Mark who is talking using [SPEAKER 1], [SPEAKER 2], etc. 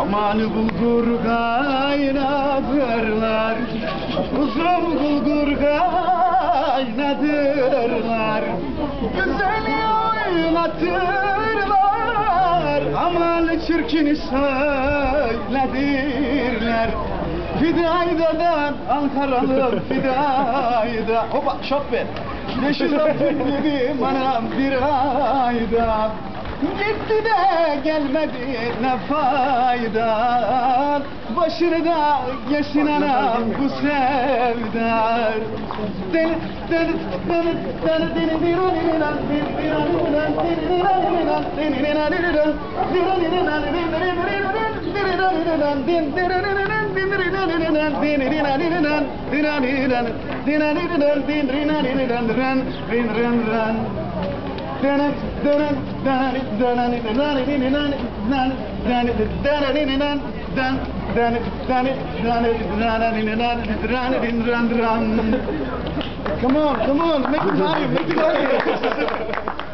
[SPEAKER 1] Aman bulgur kaynatırlar Uzun bulgur kaynatırlar. Güzel oynatırlar Aman çirkin söyledirler. Fidaydadan Ankaralı Fidayda. Hopa şoför 537 manam bir ayda Gitti de gelmedi ne fayda Başını da yesin anam bu sevda Deli deli deli deli deli deli Come on, come on, make it higher, make it higher.